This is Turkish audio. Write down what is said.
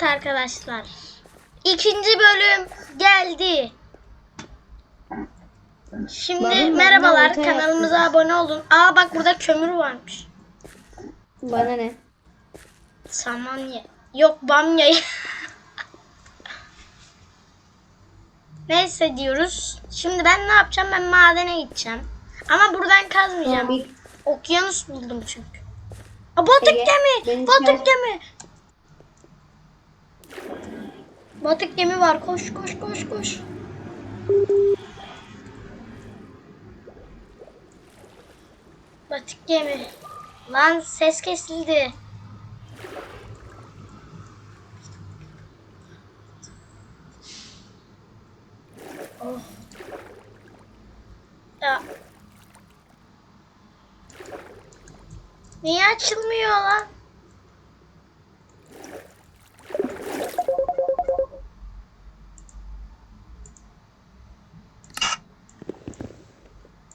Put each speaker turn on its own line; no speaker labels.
Evet arkadaşlar. İkinci bölüm geldi. Şimdi
Bana
merhabalar kanalımıza abone olun. Aa bak burada kömür varmış.
Bana ne?
Samanya. Yok bamya. Neyse diyoruz. Şimdi ben ne yapacağım? Ben madene gideceğim. Ama buradan kazmayacağım.
Bir-
Okyanus buldum çünkü. Aa, batık gemi. Batık gemi. Batık gemi var. Koş koş koş koş. Batık gemi. Lan ses kesildi. Oh. Ya. Niye açılmıyor lan?